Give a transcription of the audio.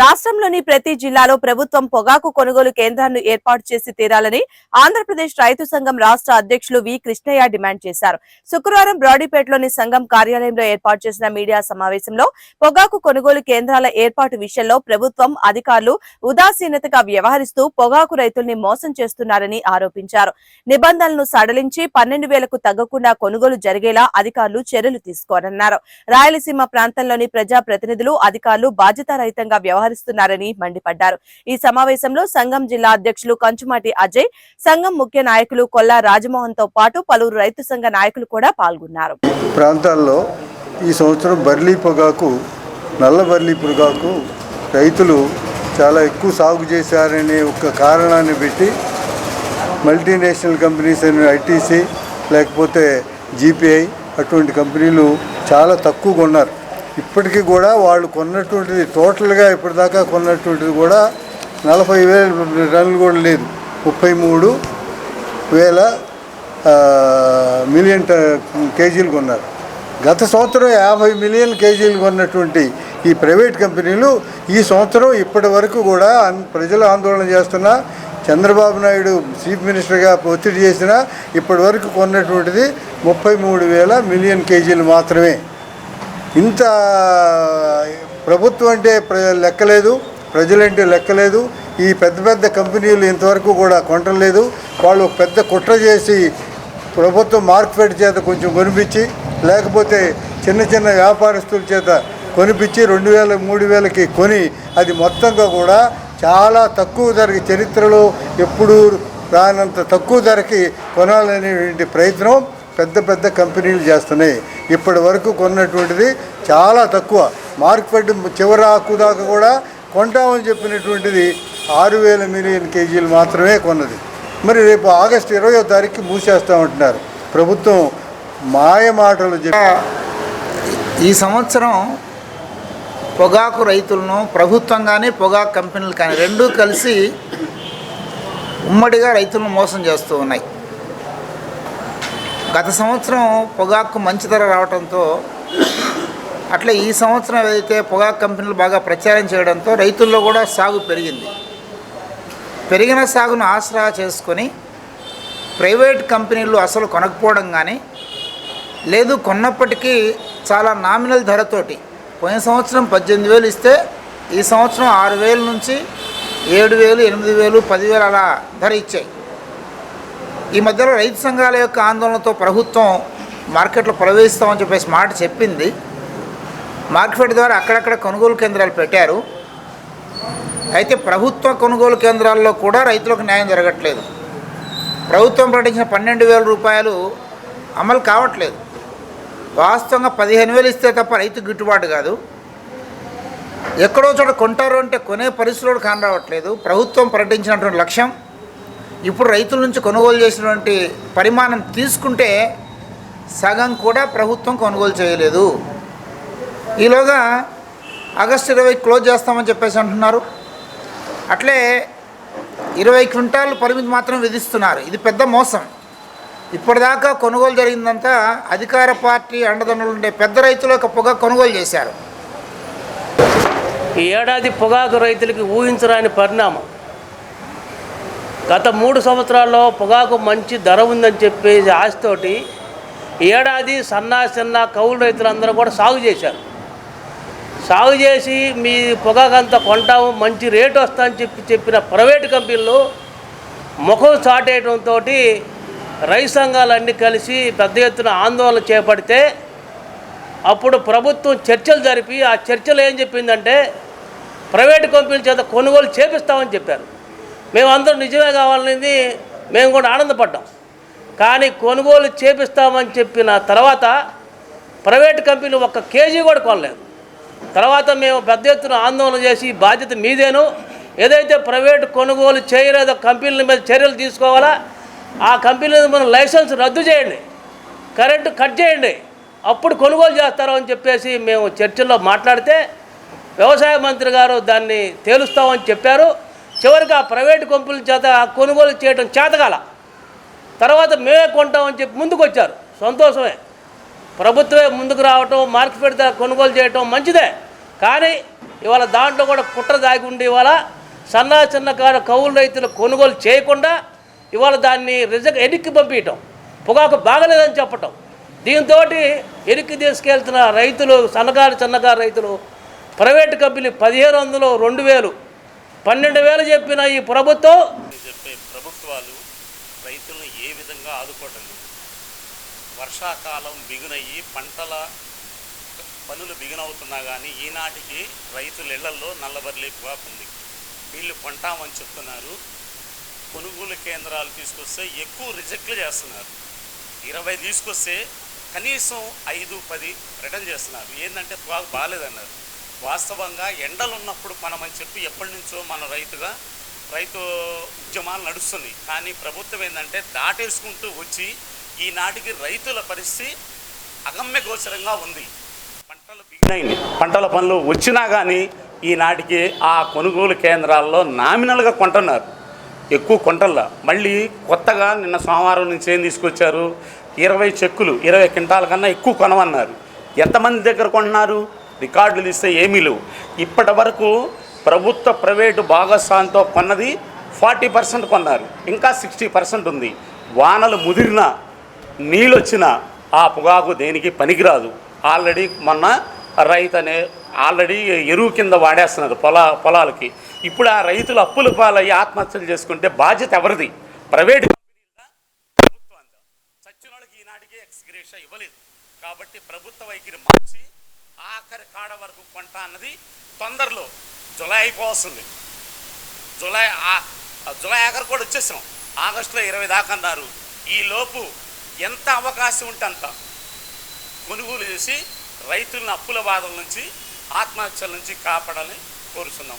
రాష్ట్రంలోని ప్రతి జిల్లాలో ప్రభుత్వం పొగాకు కొనుగోలు కేంద్రాలను ఏర్పాటు చేసి తీరాలని ఆంధ్రప్రదేశ్ రైతు సంఘం రాష్ట్ర అధ్యక్షులు వి కృష్ణయ్య డిమాండ్ చేశారు. శుక్రవారం బ్రాడీపేటలోని సంఘం కార్యాలయంలో ఏర్పాటు చేసిన మీడియా సమావేశంలో పొగాకు కొనుగోలు కేంద్రాల ఏర్పాటు విషయంలో ప్రభుత్వం అధికారులు ఉదాసీనతగా వ్యవహరిస్తూ పొగాకు రైతుల్ని మోసం చేస్తున్నారని ఆరోపించారు. నిబంధనలను సడలించి పన్నెండు వేలకు తగ్గకుండా కొనుగోలు జరిగేలా అధికారులు చర్యలు తీసుకోనన్నారు రాయలసీమ ప్రాంతంలోని ప్రజా ప్రతినిధులు అధికారులు బాధ్యతారహితంగా వ్యవహరిస్తున్నారని మండిపడ్డారు. ఈ సమావేశంలో సంఘం జిల్లా అధ్యక్షులు కంచుమాటి అజయ్ సంఘం ముఖ్య నాయకులు కొల్లా రాజమోహన్తో పాటు పలువురు రైతు సంఘ నాయకులు కూడా పాల్గొన్నారు. ప్రాంతాల్లో ఈ సంవత్సరం బర్లీ పొగాకు నల్ల బర్లీ పొగాకు రైతులు చాలా ఎక్కువ సాగు చేశారనే ఒక కారణాన్ని పెట్టి మల్టీనేషనల్ కంపెనీస్ అయిన ఐటీసీ లేకపోతే జీపీఐ అటువంటి కంపెనీలు చాలా తక్కువగా ఉన్నారు. ఇప్పటికీ కూడా వాళ్ళు కొన్నటువంటిది టోటల్గా ఇప్పటిదాకా కొన్నటువంటిది కూడా నలభై వేల టన్నులు కూడా లేదు. ముప్పై మూడు వేల మిలియన్ ట- కేజీలు కొన్నారు. గత సంవత్సరం యాభై మిలియన్ కేజీలు కొన్నటువంటి ఈ ప్రైవేట్ కంపెనీలు ఈ సంవత్సరం ఇప్పటి వరకు కూడా ప్రజలు ఆందోళన చేస్తున్న చంద్రబాబు నాయుడు చీఫ్ మినిస్టర్గా ఒత్తిడి చేసినా ఇప్పటి వరకు కొన్నటువంటిది ముప్పై మూడు వేల మిలియన్ కేజీలు మాత్రమే. ఇంత ప్రభుత్వం అంటే లెక్కలేదు ప్రజలంటే లెక్కలేదు ఈ పెద్ద పెద్ద కంపెనీలు ఇంతవరకు కూడా కొనటలేదు వాళ్ళు పెద్ద కుట్ర చేసి ప్రభుత్వం మార్కెట్ చేత కొంచెం కొనిపించి లేకపోతే చిన్న చిన్న వ్యాపారస్తుల చేత కొనిపించి రెండు వేల మూడు వేలకి కొని అది మొత్తంగా కూడా చాలా తక్కువ ధరకి చరిత్రలో ఎప్పుడూ రానంత తక్కువ ధరకి కొనాలనేటువంటి ప్రయత్నం పెద్ద పెద్ద కంపెనీలు చేస్తున్నాయి. ఇప్పటి వరకు కొన్నటువంటిది చాలా తక్కువ. మార్కెట్ చివరి ఆకు దాకా కూడా కొంటామని చెప్పినటువంటిది ఆరు వేల మిలియన్ కేజీలు మాత్రమే కొన్నది. మరి రేపు ఆగస్టు ఇరవయో తారీఖు మూసేస్తామంటున్నారు. ప్రభుత్వం మాయ మాటలు ఈ సంవత్సరం పొగాకు రైతులను ప్రభుత్వం కానీ పొగాకు కంపెనీలు కానీ రెండూ కలిసి ఉమ్మడిగా రైతులను మోసం చేస్తూ ఉన్నాయి. గత సంవత్సరం పొగాకు మంచి ధర రావడంతో అట్లా ఈ సంవత్సరం ఏదైతే పొగాకు కంపెనీలు బాగా ప్రచారం చేయడంతో రైతుల్లో కూడా సాగు పెరిగింది. పెరిగిన సాగును ఆసరా చేసుకొని ప్రైవేట్ కంపెనీలు అసలు కొనకపోవడం కానీ లేదు కొన్నప్పటికీ చాలా నామినల్ ధరతోటి పోయిన సంవత్సరం పద్దెనిమిది వేలు ఇస్తే ఈ సంవత్సరం ఆరు వేల నుంచి ఏడు వేలు ఎనిమిది వేలు పదివేలు అలా ధర ఇచ్చాయి. ఈ మధ్యలో రైతు సంఘాల యొక్క ఆందోళనతో ప్రభుత్వం మార్కెట్లో ప్రవేశిస్తామని చెప్పేసి మాట చెప్పింది. మార్కెట్ ద్వారా అక్కడక్కడ కొనుగోలు కేంద్రాలు పెట్టారు. అయితే ప్రభుత్వ కొనుగోలు కేంద్రాల్లో కూడా రైతులకు న్యాయం జరగట్లేదు. ప్రభుత్వం ప్రకటించిన పన్నెండు వేల రూపాయలు అమలు కావట్లేదు. వాస్తవంగా పదిహేను వేలు ఇస్తే తప్ప రైతు గిట్టుబాటు కాదు. ఎక్కడో చోట కొంటారు అంటే కొనే పరిస్థితులు కానరావట్లేదు. ప్రభుత్వం ప్రకటించినటువంటి లక్ష్యం ఇప్పుడు రైతుల నుంచి కొనుగోలు చేసినటువంటి పరిమాణం తీసుకుంటే సగం కూడా ప్రభుత్వం కొనుగోలు చేయలేదు. ఈలోగా ఆగస్టు ఇరవై క్లోజ్ చేస్తామని చెప్పేసి అంటున్నారు. అట్లే ఇరవై క్వింటాలు పరిమితి మాత్రం విధిస్తున్నారు. ఇది పెద్ద మోసం. ఇప్పటిదాకా కొనుగోలు జరిగిందంతా అధికార పార్టీ అండదండలు ఉండే పెద్ద రైతులు ఒక పొగ కొనుగోలు చేశారు. ఈ ఏడాది పొగాకు రైతులకి ఊహించరాని పరిణామం. గత మూడు సంవత్సరాల్లో పొగాకు మంచి ధర ఉందని చెప్పేసి ఆశతోటి ఏడాది సన్నా చిన్న కౌలు రైతులందరూ కూడా సాగు చేశారు. సాగు చేసి మీ పొగాకు అంతా కొంటాము మంచి రేటు వస్తుందని చెప్పి చెప్పిన ప్రైవేటు కంపెనీలు ముఖం చాటేయడంతో రైతు సంఘాలన్నీ కలిసి పెద్ద ఎత్తున ఆందోళన చేపడితే అప్పుడు ప్రభుత్వం చర్చలు జరిపి ఆ చర్చలు ఏం చెప్పిందంటే ప్రైవేటు కంపెనీల చేత కొనుగోలు చేపిస్తామని చెప్పారు. మేమందరం నిజమే కావాలనేది. మేము కూడా ఆనందపడ్డాం. కానీ కొనుగోలు చేపిస్తామని చెప్పిన తర్వాత ప్రైవేట్ కంపెనీలు ఒక్క కేజీ కూడా కొనలేదు. తర్వాత మేము పెద్ద ఎత్తున ఆందోళన చేసి బాధ్యత మీదేను. ఏదైతే ప్రైవేట్ కొనుగోలు చేయలేదో కంపెనీల మీద చర్యలు తీసుకోవాలా ఆ కంపెనీల మన లైసెన్స్ రద్దు చేయండి. కరెంటు కట్ చేయండి. అప్పుడు కొనుగోలు చేస్తారు అని చెప్పేసి మేము చర్చల్లో మాట్లాడితే వ్యవసాయ మంత్రి గారు దాన్ని తేలుస్తామని చెప్పారు. చివరికి ఆ ప్రైవేటు కంపెనీల చేత కొనుగోలు చేయడం చేతకాల తర్వాత మేమే కొంటామని చెప్పి ముందుకు వచ్చారు సంతోషమే. ప్రభుత్వమే ముందుకు రావటం మార్కెట్ పెడితే కొనుగోలు చేయటం మంచిదే. కానీ ఇవాళ దాంట్లో కూడా కుట్ర దాగి ఉండి ఇవాళ సన్న చిన్నకారు కౌలు రైతులు కొనుగోలు చేయకుండా ఇవాళ దాన్ని రిజక్ ఎనిక్కి పంపించటం పొగాకు బాగలేదని చెప్పటం. దీంతో ఎనికి తీసుకెళ్తున్న రైతులు సన్నకారు చిన్నకారు రైతులు ప్రైవేట్ కంపెనీ పదిహేను వందలు రెండు వేలు పన్నెండు వేలు చెప్పిన ఈ ప్రభుత్వం చెప్పే ప్రభుత్వాలు రైతులను ఏ విధంగా ఆదుకోవటం వర్షాకాలం బిగునయ్యి పంటల పనులు బిగునవుతున్నా కానీ ఈనాటికి రైతుల ఇళ్ళలో నల్లబర్లి పొగాకు ఉంది. వీళ్ళు కొంటామని చెప్తున్నారు. కొనుగోలు కేంద్రాలు తీసుకొస్తే ఎక్కువ రిజెక్ట్లు చేస్తున్నారు. ఇరవై తీసుకొస్తే కనీసం ఐదు పది రిటర్న్ చేస్తున్నారు. ఏంటంటే బాగా బాగాలేదన్నారు. వాస్తవంగా ఎండలు ఉన్నప్పుడు మనమని చెప్పి ఎప్పటి నుంచో మన రైతుగా రైతు ఉద్యమాలు నడుస్తుంది కానీ ప్రభుత్వం ఏంటంటే దాటేసుకుంటూ వచ్చి ఈనాటికి రైతుల పరిస్థితి అగమ్య గోచరంగా ఉంది. పంటలు బిగినాయి పంటల పనులు వచ్చినా కానీ ఈనాటికి ఆ కొనుగోలు కేంద్రాల్లో నామినల్గా కొంటున్నారు. ఎక్కువ కొంటల్లా. మళ్ళీ కొత్తగా నిన్న సోమవారం నుంచి ఏం తీసుకొచ్చారు? ఇరవై చెక్కులు ఇరవై క్వింటాల కన్నా ఎక్కువ కొనమన్నారు. ఎంతమంది దగ్గర కొంటున్నారు? రికార్డులు ఇస్తే ఏమీ లేవు. ఇప్పటి వరకు ప్రభుత్వ ప్రైవేటు భాగస్వామితో కొన్నది ఫార్టీ పర్సెంట్ కొన్నారు. ఇంకా సిక్స్టీ పర్సెంట్ ఉంది. వానలు ముదిరినా నీళ్ళు ఆ పొగాకు దేనికి పనికిరాదు. ఆల్రెడీ మొన్న రైతు అనే ఆల్రెడీ ఎరువు కింద వాడేస్తున్నారు పొలా పొలాలకి. ఇప్పుడు ఆ రైతులు అప్పుల పాలయ్యి ఆత్మహత్యలు చేసుకుంటే బాధ్యత ఎవరిది? ప్రైవేట్ ప్రభుత్వం ప్రభుత్వందా. చచ్చిన వాళ్ళకి ఈనాటికి ఎక్స్గ్రేష ఇవ్వలేదు. కాబట్టి ప్రభుత్వ వైఖరి మార్చి ఆఖరి కాడ వరకు పంట అన్నది తొందరలో జులై అయిపోవస్తుంది జులై ఆ- ఆఖరి జూలై ఆఖరు కూడా వచ్చేసాం. ఆగస్టులో ఇరవై దాకా అన్నారు. ఈలోపు ఎంత అవకాశం ఉంటే అంత కొనుగోలు చేసి రైతులను అప్పుల బాధల నుంచి ఆత్మహత్యల నుంచి కాపాడాలని కోరుతున్నాం